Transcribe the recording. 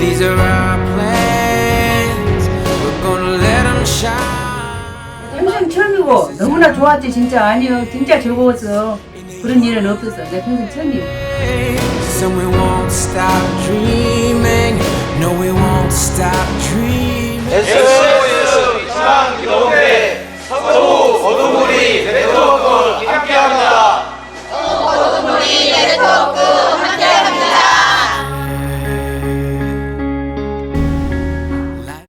These are our plans. We're gonna let them shine. 평생 처음이고 너무나 좋았지 진짜 아니요 진짜 즐거웠어 그런 일은 없었어 내 평생 처음이고 And we won't stop dreaming. No, we won't stop dreaming.